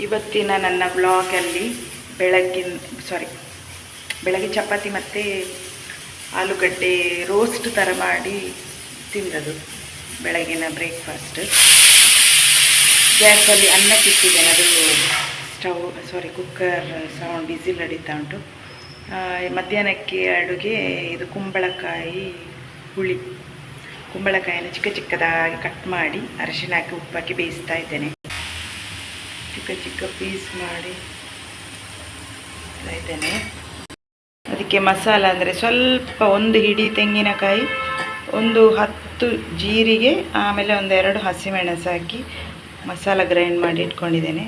ಇವತ್ತಿನ ನನ್ನ ಬ್ಲಾಗಲ್ಲಿ ಬೆಳಗ್ಗಿನ ಸಾರಿ ಬೆಳಗ್ಗೆ ಚಪಾತಿ ಮತ್ತು ಆಲೂಗಡ್ಡೆ ರೋಸ್ಟ್ ಥರ ಮಾಡಿ ತಿಂದದು ಬೆಳಗಿನ ಬ್ರೇಕ್ಫಾಸ್ಟ್ ಗ್ಯಾಸಲ್ಲಿ ಅನ್ನಕ್ಕಿಟ್ಟಿದ್ದೇನೆ ಅದು ಸ್ಟವ್ ಸಾರಿ ಕುಕ್ಕರ್ ಸೌಂಡ್ ಬಿಸಿಲ್ ನಡೀತಾ ಉಂಟು. ಮಧ್ಯಾಹ್ನಕ್ಕೆ ಅಡುಗೆ ಇದು ಕುಂಬಳಕಾಯಿ ಹುಳಿ. ಕುಂಬಳಕಾಯಿನ ಚಿಕ್ಕ ಚಿಕ್ಕದಾಗಿ ಕಟ್ ಮಾಡಿ ಅರಿಶಿನ ಹಾಕಿ ಉಪ್ಪಾಕಿ ಬೇಯಿಸ್ತಾ ಇದ್ದೇನೆ. ಚಿಕ್ಕ ಚಿಕ್ಕ ಪೀಸ್ ಮಾಡಿ ಇದ್ದೇನೆ ಅದಕ್ಕೆ ಮಸಾಲ ಅಂದರೆ ಸ್ವಲ್ಪ ಒಂದು ಹಿಡಿ ತೆಂಗಿನಕಾಯಿ, ಒಂದು ಹತ್ತು ಜೀರಿಗೆ, ಆಮೇಲೆ ಒಂದೆರಡು ಹಸಿಮೆಣಸು ಹಾಕಿ ಮಸಾಲ ಗ್ರೈಂಡ್ ಮಾಡಿ ಇಟ್ಕೊಂಡಿದ್ದೇನೆ.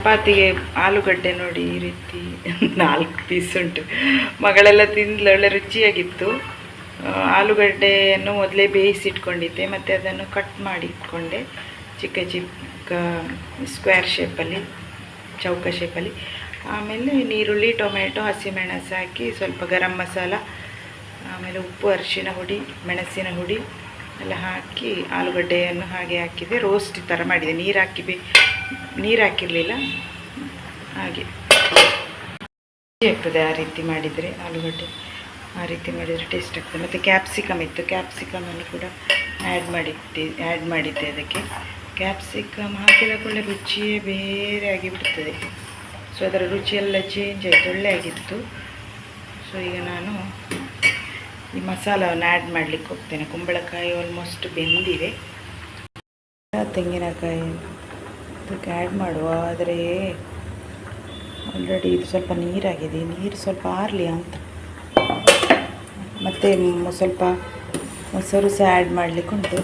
ಚಪಾತಿಗೆ ಆಲೂಗಡ್ಡೆ ನೋಡಿ ಈ ರೀತಿ ನಾಲ್ಕು ಪೀಸ್ ಉಂಟು. ಮಗಳೆಲ್ಲ ತಿಂದ್ಲು, ಒಳ್ಳೆ ರುಚಿಯಾಗಿತ್ತು. ಆಲೂಗಡ್ಡೆಯನ್ನು ಮೊದಲೇ ಬೇಯಿಸಿಟ್ಕೊಂಡಿದ್ದೆ, ಮತ್ತು ಅದನ್ನು ಕಟ್ ಮಾಡಿ ಇಟ್ಕೊಂಡೆ. ಚಿಕ್ಕ ಚಿಕ್ಕ ಸ್ಕ್ವೇರ್ ಶೇಪಲ್ಲಿ ಚೌಕ ಶೇಪಲ್ಲಿ ಆಮೇಲೆ ನೀರುಳ್ಳಿ ಟೊಮೆಟೊ ಹಸಿಮೆಣಸು ಹಾಕಿ ಸ್ವಲ್ಪ ಗರಂ ಮಸಾಲ, ಆಮೇಲೆ ಉಪ್ಪು, ಅರಿಶಿನ ಹುಡಿ, ಮೆಣಸಿನ ಹುಡಿ ಎಲ್ಲ ಹಾಕಿ ಆಲೂಗಡ್ಡೆಯನ್ನು ಹಾಗೆ ಹಾಕಿದೆ ರೋಸ್ಟ್ ಥರ ಮಾಡಿದೆ. ನೀರು ಹಾಕಿ ಬೇ ನೀರು ಹಾಕಿರಲಿಲ್ಲ, ಹಾಗೆ. ಆಗ್ತದೆ ಆ ರೀತಿ ಮಾಡಿದರೆ ಆಲೂಗಡ್ಡೆ. ಆ ರೀತಿ ಮಾಡಿದರೆ ಟೇಸ್ಟ್ ಆಗ್ತದೆ. ಮತ್ತು ಕ್ಯಾಪ್ಸಿಕಮ್ ಇತ್ತು. ಕ್ಯಾಪ್ಸಿಕಮನ್ನು ಕೂಡ ಆ್ಯಡ್ ಮಾಡಿದ್ದೆ ಆ್ಯಡ್ ಮಾಡಿದ್ದೆ ಅದಕ್ಕೆ. ಕ್ಯಾಪ್ಸಿಕಮ್ ಹಾಕಿದ ಕೂಡಲೇ ರುಚಿಯೇ ಬೇರೆ ಆಗಿಬಿಡ್ತದೆ. ಸೊ ಅದರ ರುಚಿಯೆಲ್ಲ ಚೇಂಜ್ ಆಯಿತು, ಒಳ್ಳೆ ಆಗಿತ್ತು. ಸೊ ಈಗ ನಾನು ಈ ಮಸಾಲವನ್ನು ಆ್ಯಡ್ ಮಾಡಲಿಕ್ಕೆ ಹೋಗ್ತೇನೆ. ಕುಂಬಳಕಾಯಿ ಆಲ್ಮೋಸ್ಟ್ ಬೆಂದಿದೆ. ತೆಂಗಿನಕಾಯಿ ಅದಕ್ಕೆ ಆ್ಯಡ್ ಮಾಡುವ, ಆದರೆ ಆಲ್ರೆಡಿ ಇದು ಸ್ವಲ್ಪ ನೀರಾಗಿದೆ. ನೀರು ಸ್ವಲ್ಪ ಆರಲಿ ಅಂತ. ಮತ್ತು ಸ್ವಲ್ಪ ಮೊಸರು ಸಹ ಆ್ಯಡ್ ಮಾಡಲಿಕ್ಕೆ ಉಂಟು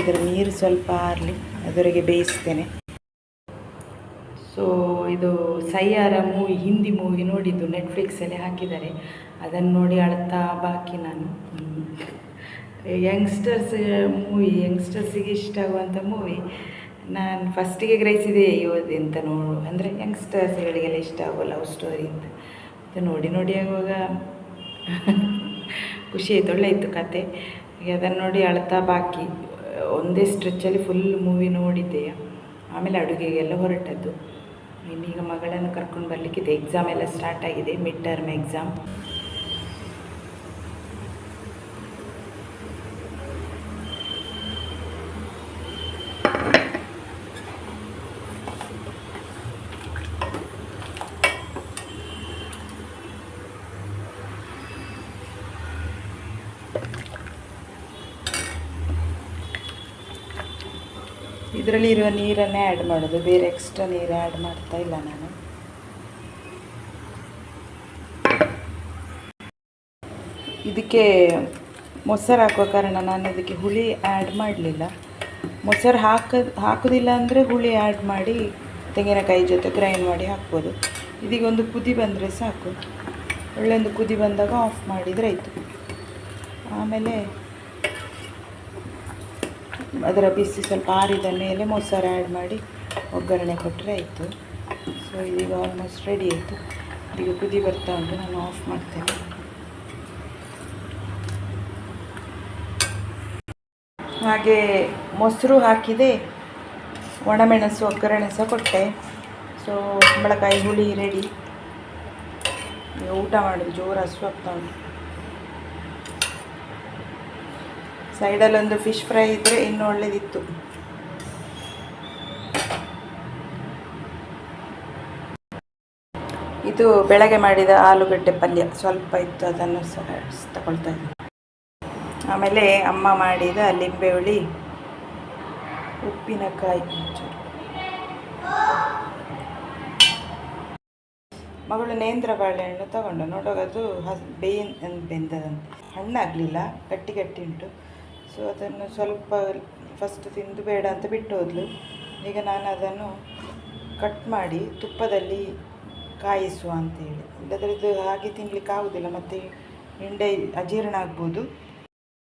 ಇದರ ನೀರು ಸ್ವಲ್ಪ ಆರಲಿ ಅದರಿಗೆ ಬೇಯಿಸ್ತೇನೆ. ಸೊ ಇದು ಸಯ್ಯಾರ ಮೂವಿ, ಹಿಂದಿ ಮೂವಿ ನೋಡಿದ್ದು ನೆಟ್ಫ್ಲಿಕ್ಸಲ್ಲಿ ಹಾಕಿದ್ದಾರೆ. ಅದನ್ನು ನೋಡಿ ಅಳ್ತಾ ಬಾಕಿ ನಾನು. ಯಂಗ್ಸ್ಟರ್ಸ್ ಮೂವಿ ಯಂಗ್ಸ್ಟರ್ಸಿಗೆ ಇಷ್ಟ ಆಗುವಂಥ ಮೂವಿ. ನಾನು ಫಸ್ಟಿಗೆ ಗ್ರಹಿಸಿದೆ, ಅಯ್ಯೋ ಎಂತ ನೋಡು. ಅಂದರೆ ಯಂಗ್ಸ್ಟರ್ಸ್ಗಳಿಗೆಲ್ಲ ಇಷ್ಟ ಆಗೋ ಲವ್ ಸ್ಟೋರಿ ಅಂತ. ಅದು ನೋಡಿ ನೋಡಿ ಆಗುವಾಗ ಖುಷಿ ಆಯಿತು, ಒಳ್ಳೆ ಇತ್ತು ಕತೆ. ಅದನ್ನು ನೋಡಿ ಅಳ್ತಾ ಬಾಕಿ. ಒಂದೇ ಸ್ಟ್ರೆಚ್ಚಲ್ಲಿ ಫುಲ್ ಮೂವಿ ನೋಡಿದ್ದೆ. ಆಮೇಲೆ ಅಡುಗೆಗೆಲ್ಲ ಹೊರಟದ್ದು. ಇನ್ನೀಗ ಮಗಳನ್ನು ಕರ್ಕೊಂಡು ಬರಲಿಕ್ಕಿದೆ ಎಕ್ಸಾಮ್ ಎಲ್ಲ ಸ್ಟಾರ್ಟ್ ಆಗಿದೆ. ಮಿಡ್ ಟರ್ಮ್ ಎಕ್ಸಾಮ್ ಇದರಲ್ಲಿ ಇರುವ ನೀರನ್ನೇ ಆ್ಯಡ್ ಮಾಡೋದು. ಬೇರೆ ಎಕ್ಸ್ಟ್ರಾ ನೀರು ಆ್ಯಡ್ ಮಾಡ್ತಾ ಇಲ್ಲ ನಾನು. ಇದಕ್ಕೆ ಮೊಸರು ಹಾಕೋ ಕಾರಣ ನಾನು ಇದಕ್ಕೆ ಹುಳಿ ಆ್ಯಡ್ ಮಾಡಲಿಲ್ಲ. ಮೊಸರು ಹಾಕ ಹಾಕೋದಿಲ್ಲ ಅಂದರೆ ಹುಳಿ ಆ್ಯಡ್ ಮಾಡಿ ತೆಂಗಿನಕಾಯಿ ಜೊತೆ ಗ್ರೈಂಡ್ ಮಾಡಿ ಹಾಕ್ಬೋದು. ಇದೀಗ ಒಂದು ಕುದಿ ಬಂದರೆ ಸಾಕು. ಒಳ್ಳೆ ಒಂದು ಕುದಿ ಬಂದಾಗ ಆಫ್ ಮಾಡಿದರೆ ಆಯಿತು. ಆಮೇಲೆ ಅದರ ಬಿಸಿ ಸ್ವಲ್ಪ ಆರಿದ ಮೇಲೆ ಮೊಸರು ಆ್ಯಡ್ ಮಾಡಿ ಒಗ್ಗರಣೆ ಕೊಟ್ಟರೆ ಆಯಿತು. ಸೊ ಇದೀಗ ಆಲ್ಮೋಸ್ಟ್ ರೆಡಿ ಆಯಿತು. ಈಗ ಕುದಿ ಬರ್ತಾ ಉಂಟು. ನಾನು ಆಫ್ ಮಾಡ್ತೇನೆ. ಹಾಗೆ ಮೊಸರು ಹಾಕಿದೆ. ಒಣಮೆಣಸು ಒಗ್ಗರಣೆ ಸಹ ಕೊಟ್ಟೆ. ಸೊ ಕುಂಬಳಕಾಯಿ ಹುಳಿ ರೆಡಿ ಊಟ ಮಾಡೋದು. ಜೋರು ಹಸು ಆಗ್ತಾ ಉಂಟು. ಸೈಡಲ್ಲಿ ಒಂದು ಫಿಶ್ ಫ್ರೈ ಇದ್ದರೆ ಇನ್ನೂ ಒಳ್ಳೇದಿತ್ತು. ಇದು ಬೆಳಗ್ಗೆ ಮಾಡಿದ ಆಲೂಗಡ್ಡೆ ಪಲ್ಯ. ಸ್ವಲ್ಪ ಇತ್ತು, ಅದನ್ನು ಸಹ ತಗೊಳ್ತಾ ಇದ್ದೀನಿ. ಆಮೇಲೆ ಅಮ್ಮ ಮಾಡಿದ ಲಿಂಬೆ ಹುಳಿ, ಉಪ್ಪಿನಕಾಯಿ. ಮಗಳು ನೇಂದ್ರ ಬಾಳೆಹಣ್ಣು ತಗೊಂಡು ನೋಡುವಾಗ ಅದು ಬೇಯಿನ್ ಬೆಂದದಂತೆ. ಹಣ್ಣಾಗಲಿಲ್ಲ, ಗಟ್ಟಿ ಗಟ್ಟಿ ಉಂಟು. ಸೊ ಅದನ್ನು ಸ್ವಲ್ಪ ಫಸ್ಟ್ ತಿಂದು ಬೇಡ ಅಂತ ಬಿಟ್ಟು ಹೋದ್ಲು. ಈಗ ನಾನು ಅದನ್ನು ಕಟ್ ಮಾಡಿ ತುಪ್ಪದಲ್ಲಿ ಕಾಯಿಸುವ ಅಂತೇಳಿ. ಇಲ್ಲದ್ರೆ ಇದು ಹಾಗೆ ತಿನ್ನಲಿಕ್ಕೆ ಆಗೋದಿಲ್ಲ, ಮತ್ತು ಹಿಂಡೆ ಅಜೀರ್ಣ ಆಗ್ಬೋದು.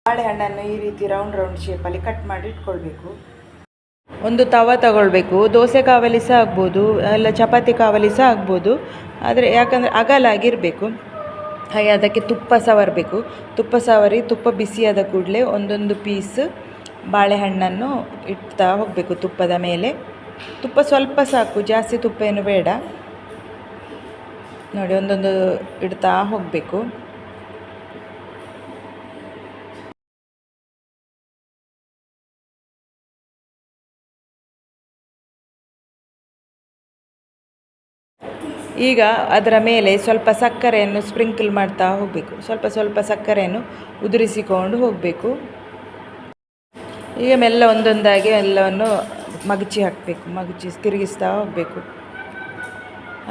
ಬಾಳೆಹಣ್ಣನ್ನು ಈ ರೀತಿ ರೌಂಡ್ ರೌಂಡ್ ಶೇಪಲ್ಲಿ ಕಟ್ ಮಾಡಿ ಇಟ್ಕೊಳ್ಬೇಕು. ಒಂದು ತವ ತಗೊಳ್ಬೇಕು. ದೋಸೆ ಕಾವಲಿ ಸಹ ಆಗ್ಬೋದು, ಅಲ್ಲ ಚಪಾತಿ ಕಾವಲಿ ಸಹ ಆಗ್ಬೋದು. ಆದರೆ ಯಾಕಂದರೆ ಅಗಲಾಗಿರಬೇಕು. ಹಾಗೆ ಅದಕ್ಕೆ ತುಪ್ಪ ಸವರಬೇಕು ತುಪ್ಪ ಸವರಿ, ತುಪ್ಪ ಬಿಸಿಯಾದ ಕೂಡಲೇ ಒಂದೊಂದು ಪೀಸ್ ಬಾಳೆಹಣ್ಣನ್ನು ಇಡ್ತಾ ಹೋಗಬೇಕು ತುಪ್ಪದ ಮೇಲೆ. ತುಪ್ಪ ಸ್ವಲ್ಪ ಸಾಕು, ಜಾಸ್ತಿ ತುಪ್ಪ ಏನು ಬೇಡ. ನೋಡಿ, ಒಂದೊಂದು ಇಡ್ತಾ ಹೋಗಬೇಕು. ಈಗ ಅದರ ಮೇಲೆ ಸ್ವಲ್ಪ ಸಕ್ಕರೆಯನ್ನು ಸ್ಪ್ರಿಂಕಲ್ ಮಾಡ್ತಾ ಹೋಗಬೇಕು. ಸ್ವಲ್ಪ ಸ್ವಲ್ಪ ಸಕ್ಕರೆಯನ್ನು ಉದುರಿಸಿಕೊಂಡು ಹೋಗಬೇಕು. ಈಗ ಮೆಲ್ಲ ಒಂದೊಂದಾಗಿ ಎಲ್ಲವನ್ನು ಮಗಚಿ ಹಾಕಬೇಕು. ಮಗಚಿ ತಿರುಗಿಸ್ತಾ ಹೋಗಬೇಕು.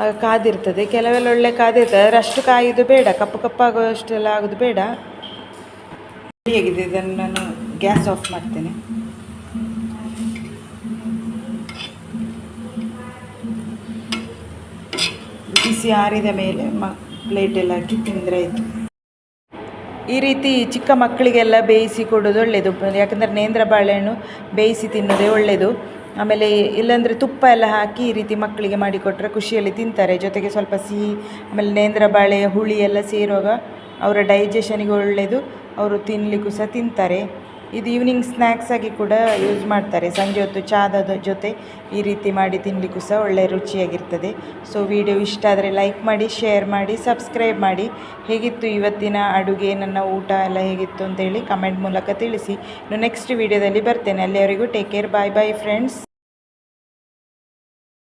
ಆಗ ಕಾದಿರ್ತದೆ. ಕೆಲವೆಲ್ಲ ಒಳ್ಳೆ ಕಾದಿರ್ತದೆ. ಆದರೆ ಅಷ್ಟು ಕಾಯೋದು ಬೇಡ. ಕಪ್ಪು ಕಪ್ಪಾಗುವಷ್ಟೆಲ್ಲ ಆಗೋದು ಬೇಡ. ಹೇಗಿದೆ ಇದನ್ನು ನಾನು ಗ್ಯಾಸ್ ಆಫ್ ಮಾಡ್ತೇನೆ. ಬಿಸಿ ಆರಿದ ಮೇಲೆ ಮ, ಪ್ಲೇಟೆಲ್ಲ ಹಾಕಿ ತಿಂದರೆ ಈ ರೀತಿ ಚಿಕ್ಕ ಮಕ್ಕಳಿಗೆಲ್ಲ ಬೇಯಿಸಿ ಕೊಡೋದು ಒಳ್ಳೆಯದು ಯಾಕಂದರೆ ನೇಂದ್ರ ಬಾಳೆಹಣ್ಣು ಬೇಯಿಸಿ ತಿನ್ನೋದೇ ಒಳ್ಳೆಯದು ಆಮೇಲೆ ಇಲ್ಲಾಂದರೆ ತುಪ್ಪ ಎಲ್ಲ ಹಾಕಿ ಈ ರೀತಿ ಮಕ್ಕಳಿಗೆ ಮಾಡಿಕೊಟ್ರೆ ಖುಷಿಯಲ್ಲಿ ತಿಂತಾರೆ. ಜೊತೆಗೆ ಸ್ವಲ್ಪ ಸಿಹಿ, ಆಮೇಲೆ ನೇಂದ್ರ ಬಾಳೆ, ಹುಳಿ ಎಲ್ಲ ಸೇರುವಾಗ ಅವರ ಡೈಜೆಷನಿಗೆ ಒಳ್ಳೆಯದು ಅವರು ತಿನ್ನಲಿಕ್ಕೂ ಸಹ ತಿಂತಾರೆ. ಇದು ಈವ್ನಿಂಗ್ ಸ್ನ್ಯಾಕ್ಸ್ ಆಗಿ ಕೂಡ ಯೂಸ್ ಮಾಡ್ತಾರೆ. ಸಂಜೆ ಹೊತ್ತು ಚಾದ ಜೊತೆ ಈ ರೀತಿ ಮಾಡಿ ತಿನ್ನಲಿಕ್ಕೂ ಸಹ ಒಳ್ಳೆ ರುಚಿಯಾಗಿರ್ತದೆ. ಸೊ ವಿಡಿಯೋ ಇಷ್ಟ ಆದರೆ ಲೈಕ್ ಮಾಡಿ ಶೇರ್ ಮಾಡಿ ಸಬ್ಸ್ಕ್ರೈಬ್ ಮಾಡಿ. ಹೇಗಿತ್ತು ಇವತ್ತಿನ ಅಡುಗೆ, ನನ್ನ ಊಟ ಎಲ್ಲ ಹೇಗಿತ್ತು ಅಂತೇಳಿ ಕಮೆಂಟ್ ಮೂಲಕ ತಿಳಿಸಿ. ಇನ್ನು ನೆಕ್ಸ್ಟ್ ವಿಡಿಯೋದಲ್ಲಿ ಬರ್ತೇನೆ. ಅಲ್ಲಿಯವರೆಗೂ take care bye bye friends